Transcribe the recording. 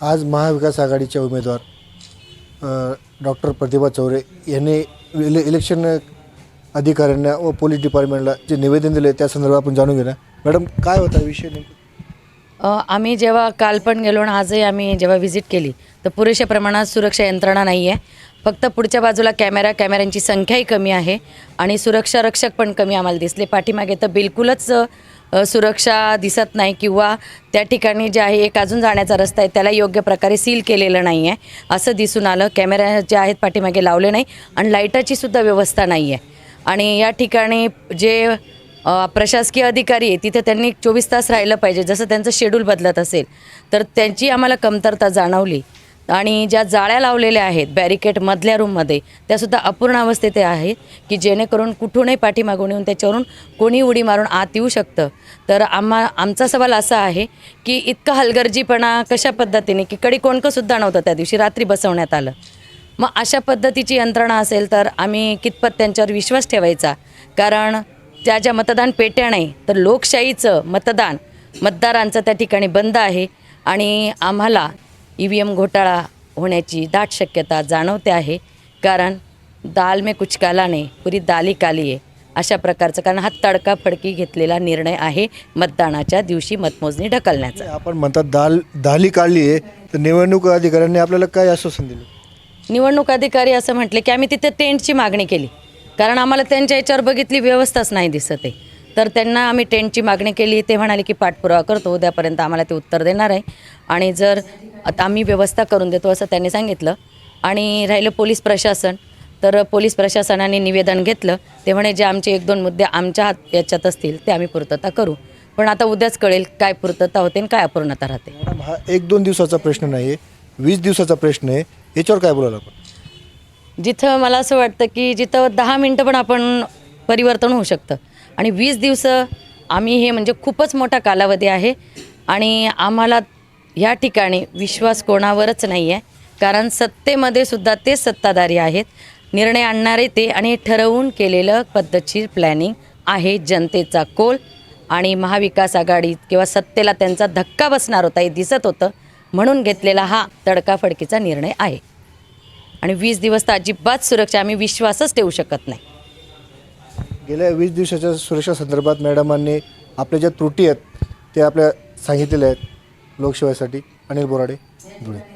आज महाविकास आघाडीच्या उमेदवार डॉक्टर प्रतिभा चौरे यांनी इले इलेक्शन अधिकाऱ्यांना व पोलीस डिपार्टमेंटला जे निवेदन दिले त्या संदर्भात आपण जाणून घेऊया. मॅडम काय होता विषय नेमका? आम्ही जेव्हा काल पण गेलो आणि आजही आम्ही जेव्हा व्हिजिट केली तर पुरेशा प्रमाणात सुरक्षा यंत्रणा नाही आहे फक्त पुढच्या बाजूला कॅमेरा कॅमेऱ्यांची संख्याही कमी आहे आणि सुरक्षा रक्षक पण कमी आम्हाला दिसले. पाठीमागे तर बिलकुलच सुरक्षा दिसत नाही किंवा त्या ठिकाणी जे आहे एक अजून जाण्याचा रस्ता आहे त्याला योग्य प्रकारे सील केलेलं नाही आहे असं दिसून आलं. कॅमेरा जे आहेत पाठीमागे लावले नाही आणि लाईटाची सुद्धा व्यवस्था नाही आहे आणि या ठिकाणी जे प्रशासकीय अधिकारी आहे तिथे त्यांनी चोवीस तास राहिलं पाहिजे. जसं त्यांचं शेड्यूल बदलत असेल तर त्यांची आम्हाला कमतरता जाणवली. आणि ज्या जाळ्या लावलेल्या आहेत बॅरिकेड मधल्या रूममध्ये त्यासुद्धा अपूर्ण अवस्थेत आहे की जेणेकरून कुठूनही पाठीमागून येऊन त्याच्यावरून कोणी उडी मारून आत येऊ शकतं. तर आम्हा आमचा सवाल असा आहे की इतका हलगर्जीपणा कशा पद्धतीने की कडी कोणकंसुद्धा नव्हतं त्या दिवशी रात्री बसवण्यात आलं. मग अशा पद्धतीची यंत्रणा असेल तर आम्ही कितपत त्यांच्यावर विश्वास ठेवायचा? कारण त्या ज्या मतदान पेट्या नाही तर लोकशाहीचं मतदान मतदारांचं त्या ठिकाणी बंद आहे. आणि आम्हाला ई व्ही एम घोटाळा होण्याची दाट शक्यता जाणवते आहे. कारण दाल में कुछ काला नाही पुरी दाली काली आहे अशा प्रकारचं कारण हा तडकाफडकी घेतलेला निर्णय आहे मतदानाच्या दिवशी मतमोजणी ढकलण्याचा. आपण म्हणतात दाल दाली काढली आहे तर निवडणूक अधिकाऱ्यांनी आपल्याला काय आश्वासन दिलं? निवडणूक अधिकारी असं म्हटले की आम्ही तिथे टेंटची मागणी केली. कारण आम्हाला त्यांच्या याच्यावर बघितली व्यवस्थाच नाही दिसत आहे. तर त्यांना आम्ही टेंटची मागणी केली. ते म्हणाले की पाठपुरावा करतो उद्यापर्यंत आम्हाला ते उत्तर देणार आहे. आणि जर आता आम्ही व्यवस्था करून देतो असं त्यांनी सांगितलं आणि राहिलं पोलीस प्रशासन तर पोलीस प्रशासनाने निवेदन घेतलं. ते म्हणे जे आमचे एक दोन मुद्दे आमच्या हात याच्यात असतील ते आम्ही पूर्तता करू. पण आता उद्याच कळेल काय पूर्तता होते आणि काय अपूर्णता राहते. मॅडम हा एक दोन दिवसाचा प्रश्न नाही आहे वीस दिवसाचा प्रश्न आहे. याच्यावर काय बोलायला आपण? जिथं मला असं वाटतं की जिथं दहा मिनटं पण आपण परिवर्तन होऊ शकतं. आणि वीस दिवस आम्ही हे म्हणजे खूपच मोठा कालावधी आहे. आणि आम्हाला ह्या ठिकाणी विश्वास कोणावरच नाही आहे कारण सत्तेमध्ये सुद्धा तेच सत्ताधारी आहेत. निर्णय आणणारे ते आणि ठरवून केलेलं पद्धतशीर प्लॅनिंग आहे जनतेचा कोल. आणि महाविकास आघाडी किंवा सत्तेला त्यांचा धक्का बसणार होता हे दिसत होतं. म्हणून घेतलेला हा तडकाफडकीचा निर्णय आहे. आणि वीस दिवस तर अजिबात सुरक्षा आम्ही विश्वासच ठेवू शकत नाही. गेल्या वीस दिवसाच्या सुरक्षा संदर्भात मॅडमांनी आपल्या ज्या त्रुटी आहेत ते आपल्या सांगितलेल्या आहेत. लोकसेवेसाठी अनिल बोराडे धुळे.